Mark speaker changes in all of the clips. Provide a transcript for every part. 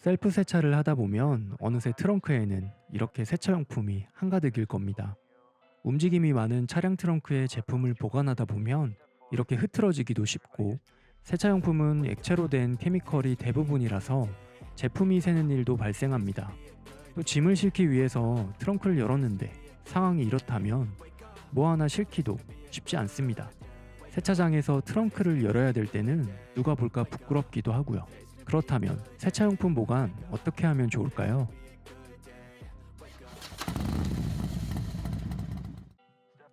Speaker 1: 셀프 세차를 하다 보면 어느새 트렁크에는 이렇게 세차용품이 한가득일 겁니다. 움직임이 많은 차량 트렁크에 제품을 보관하다 보면 이렇게 흐트러지기도 쉽고 세차용품은 액체로 된 케미컬이 대부분이라서 제품이 새는 일도 발생합니다. 또 짐을 싣기 위해서 트렁크를 열었는데 상황이 이렇다면 뭐 하나 싣기도 쉽지 않습니다. 세차장에서 트렁크를 열어야 될 때는 누가 볼까 부끄럽기도 하고요. 그렇다면 세차용품 보관 어떻게 하면 좋을까요?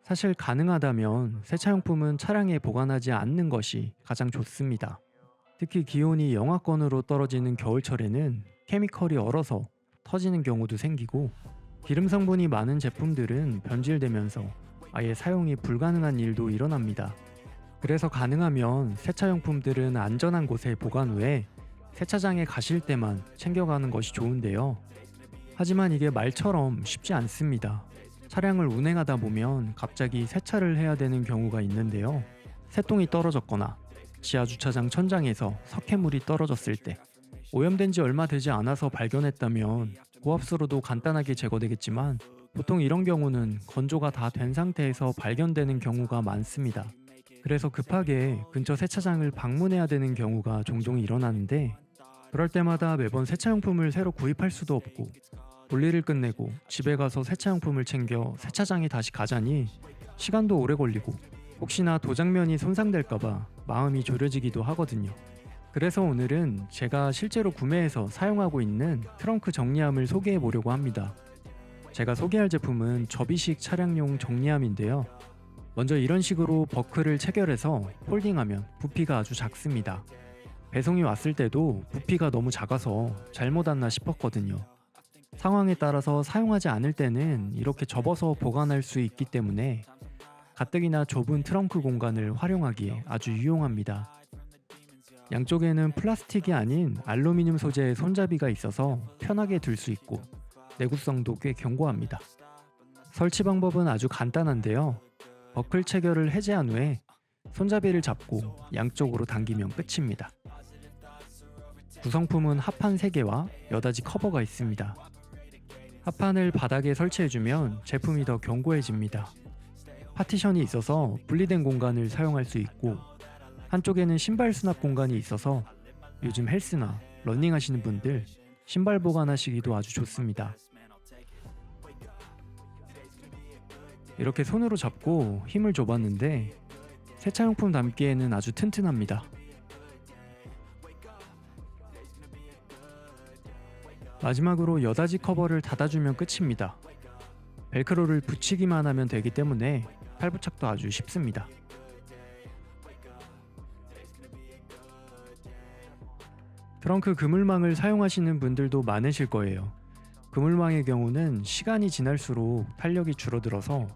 Speaker 1: 사실 가능하다면 세차용품은 차량에 보관하지 않는 것이 가장 좋습니다. 특히 기온이 영하권으로 떨어지는 겨울철에는 케미컬이 얼어서 터지는 경우도 생기고 기름 성분이 많은 제품들은 변질되면서 아예 사용이 불가능한 일도 일어납니다. 그래서 가능하면 세차용품들은 안전한 곳에 보관 후에 세차장에 가실 때만 챙겨가는 것이 좋은데요. 하지만 이게 말처럼 쉽지 않습니다. 차량을 운행하다 보면 갑자기 세차를 해야 되는 경우가 있는데요. 새똥이 떨어졌거나 지하 주차장 천장에서 석회물이 떨어졌을 때 오염된 지 얼마 되지 않아서 발견했다면 고압수로도 간단하게 제거되겠지만 보통 이런 경우는 건조가 다 된 상태에서 발견되는 경우가 많습니다. 그래서 급하게 근처 세차장을 방문해야 되는 경우가 종종 일어나는데 그럴 때마다 매번 세차용품을 새로 구입할 수도 없고 볼일을 끝내고 집에 가서 세차용품을 챙겨 세차장에 다시 가자니 시간도 오래 걸리고 혹시나 도장면이 손상될까봐 마음이 졸여지기도 하거든요. 그래서 오늘은 제가 실제로 구매해서 사용하고 있는 트렁크 정리함을 소개해 보려고 합니다. 제가 소개할 제품은 접이식 차량용 정리함인데요. 먼저 이런 식으로 버클을 체결해서 폴딩하면 부피가 아주 작습니다. 배송이 왔을 때도 부피가 너무 작아서 잘못 왔나 싶었거든요. 상황에 따라서 사용하지 않을 때는 이렇게 접어서 보관할 수 있기 때문에 가뜩이나 좁은 트렁크 공간을 활용하기에 아주 유용합니다. 양쪽에는 플라스틱이 아닌 알루미늄 소재의 손잡이가 있어서 편하게 들 수 있고 내구성도 꽤 견고합니다. 설치 방법은 아주 간단한데요. 버클 체결을 해제한 후에 손잡이를 잡고 양쪽으로 당기면 끝입니다. 구성품은 합판 3개와 여닫이 커버가 있습니다. 합판을 바닥에 설치해주면 제품이 더 견고해집니다. 파티션이 있어서 분리된 공간을 사용할 수 있고 한쪽에는 신발 수납 공간이 있어서 요즘 헬스나 러닝 하시는 분들 신발 보관하시기도 아주 좋습니다. 이렇게 손으로 잡고 힘을 줘봤는데 세차용품 담기에는 아주 튼튼합니다. 마지막으로 여닫이 커버를 닫아주면 끝입니다. 벨크로를 붙이기만 하면 되기 때문에 팔부착도 아주 쉽습니다. 트렁크 그물망을 사용하시는 분들도 많으실 거예요. 그물망의 경우는 시간이 지날수록 탄력이 줄어들어서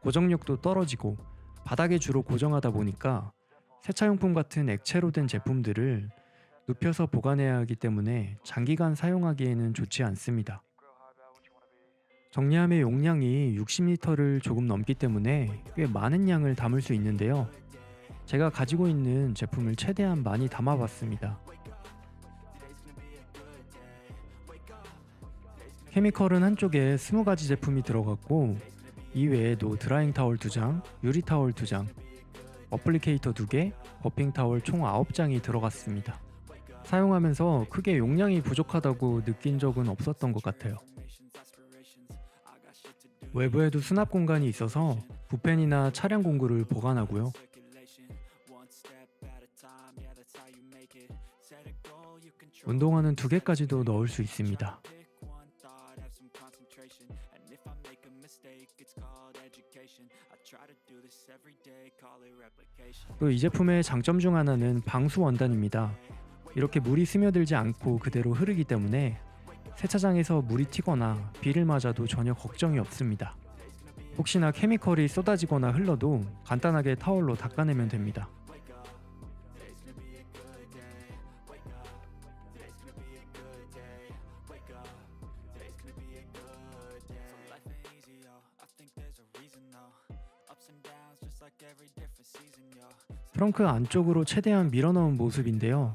Speaker 1: 고정력도 떨어지고 바닥에 주로 고정하다 보니까 세차용품 같은 액체로 된 제품들을 눕혀서 보관해야 하기 때문에 장기간 사용하기에는 좋지 않습니다. 정리함의 용량이 60리터를 조금 넘기 때문에 꽤 많은 양을 담을 수 있는데요. 제가 가지고 있는 제품을 최대한 많이 담아봤습니다. 케미컬은 한쪽에 20가지 제품이 들어갔고 이외에도 드라잉 타월 2장, 유리 타월 2장, 어플리케이터 2개, 버핑 타월 총 9장이 들어갔습니다. 사용하면서 크게 용량이 부족하다고 느낀 적은 없었던 것 같아요. 외부에도 수납 공간이 있어서 붓펜이나 차량 공구를 보관하고요. 운동화는 두 개까지도 넣을 수 있습니다. 또 이 제품의 장점 중 하나는 방수 원단입니다. 이렇게 물이 스며들지 않고 그대로 흐르기 때문에 세차장에서 물이 튀거나 비를 맞아도 전혀 걱정이 없습니다. 혹시나 케미컬이 쏟아지거나 흘러도 간단하게 타월로 닦아내면 됩니다. 트렁크 안쪽으로 최대한 밀어넣은 모습인데요.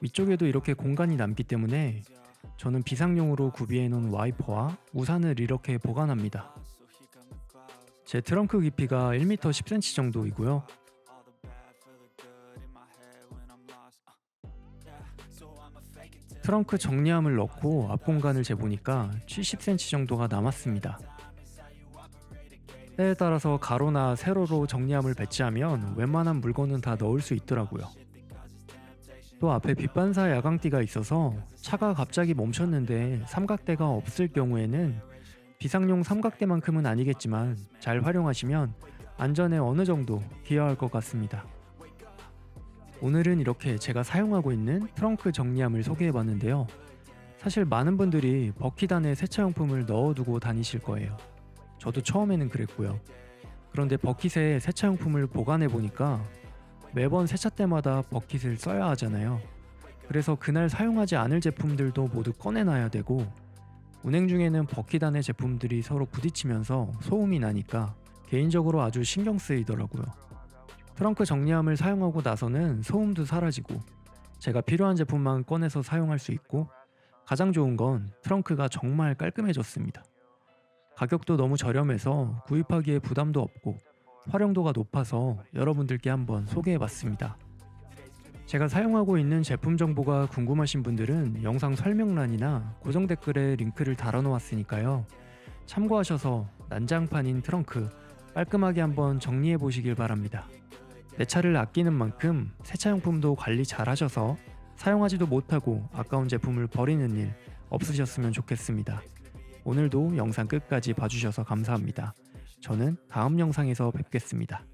Speaker 1: 위쪽에도 이렇게 공간이 남기 때문에 저는 비상용으로 구비해 놓은 와이퍼와 우산을 이렇게 보관합니다. 제 트렁크 깊이가 1m 10cm 정도이고요. 트렁크 정리함을 넣고 앞 공간을 재보니까 70cm 정도가 남았습니다. 때에 따라서 가로나 세로로 정리함을 배치하면 웬만한 물건은 다 넣을 수 있더라고요. 또 앞에 빛반사 야광띠가 있어서 차가 갑자기 멈췄는데 삼각대가 없을 경우에는 비상용 삼각대만큼은 아니겠지만 잘 활용하시면 안전에 어느 정도 기여할 것 같습니다. 오늘은 이렇게 제가 사용하고 있는 트렁크 정리함을 소개해 봤는데요. 사실 많은 분들이 버킷 안에 세차용품을 넣어두고 다니실 거예요. 저도 처음에는 그랬고요. 그런데 버킷에 세차용품을 보관해 보니까 매번 세차 때마다 버킷을 써야 하잖아요. 그래서 그날 사용하지 않을 제품들도 모두 꺼내놔야 되고 운행 중에는 버킷 안의 제품들이 서로 부딪히면서 소음이 나니까 개인적으로 아주 신경 쓰이더라고요. 트렁크 정리함을 사용하고 나서는 소음도 사라지고 제가 필요한 제품만 꺼내서 사용할 수 있고 가장 좋은 건 트렁크가 정말 깔끔해졌습니다. 가격도 너무 저렴해서 구입하기에 부담도 없고 활용도가 높아서 여러분들께 한번 소개해 봤습니다. 제가 사용하고 있는 제품 정보가 궁금하신 분들은 영상 설명란이나 고정 댓글에 링크를 달아 놓았으니까요. 참고하셔서 난장판인 트렁크 깔끔하게 한번 정리해 보시길 바랍니다. 내 차를 아끼는 만큼 세차용품도 관리 잘 하셔서 사용하지도 못하고 아까운 제품을 버리는 일 없으셨으면 좋겠습니다. 오늘도 영상 끝까지 봐주셔서 감사합니다. 저는 다음 영상에서 뵙겠습니다.